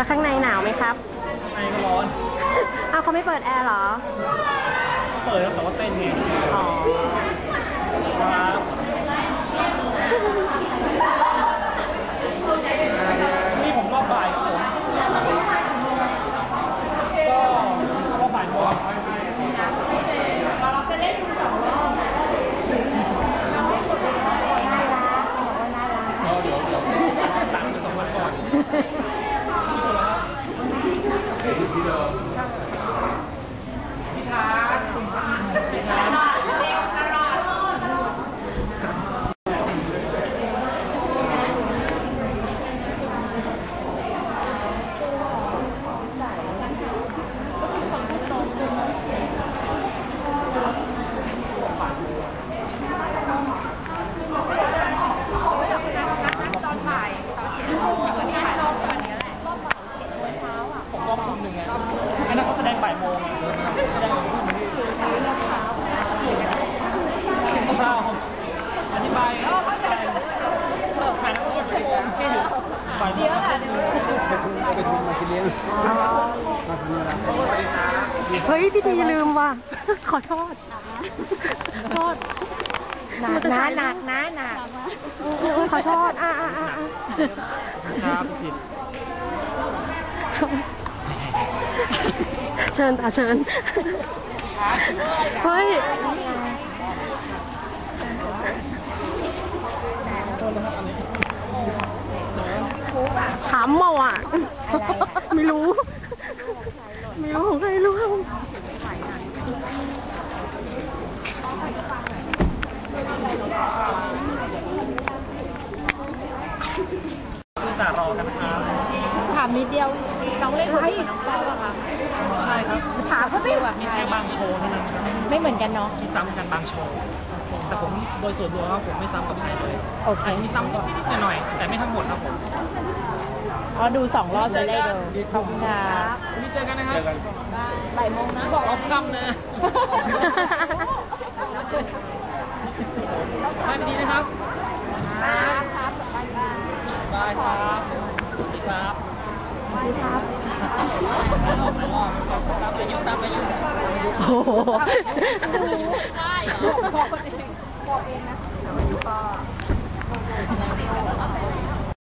แล้วข้างในหนาวไหมครับ ไอ้ก็ร้อนอ้าวเขาไม่เปิดแอร์เหรอ เปิดแล้วแต่ว่าเต้นไง อ๋อ ครับนี่ผมรอบบ่ายครับผมก็รอบบ่ายโมงเราเดี๋ยวเดี๋ยวตังค์เป็นสองวันก่อน ตอนบ่ายตอนเจ็ดโมงวันนี้ถ่ายรอบวันนี้แหละ ผมรอบทุ่มหนึ่งไงไอ้นั่นเขาแสดงบ่ายโมงไงแสดงทุ่มนี้ข้าว อธิบายเอเข้าใจเออถ่ายแล้วก็ชั่วโมงแค่อยู่บ่ายโมงเดี๋ยวแหละเดี๋ยวไปทุนมากิเลี้ยงมาทำอะไรเฮ้ยพี่ทีลืมว่ะขอโทษโทษหนักนะหนักนะหนักขอโทษอ่าอ่าอ่าครับจิตเชิญอะเชิญเฮ้ย ถามเมาอะ ไม่รู้ ไม่รู้ของใครรู้คือสารอกันนะครับถามนิดเดียวน้องเล่นบทกับน้องเป้าอะค่ะใช่ครับถามเขาติแบบมีแค่บางโชว์เท่านั้นครับไม่เหมือนกันเนาะที่ซ้ำกันบางโชว์ แต่ผมโดยส่วนตัวครับผมไม่ซ้ำกับใครเลยโอเคมีซ้ำนิดๆหน่อยๆแต่ไม่ทั้งหมดครับผมเพราะดูสองรอบจะได้ดูขอบคุณค่ะวันนี้เจอกันนะครับบ่ายโมงนะบอกรอบค่ำนะมาดีๆนะครับบายครับสวัสดีครับตามไปยุ่งตามไปยุ่งโอ้โหได้เหรอ บอกเองบอกเองนะแต่วันนี้ก็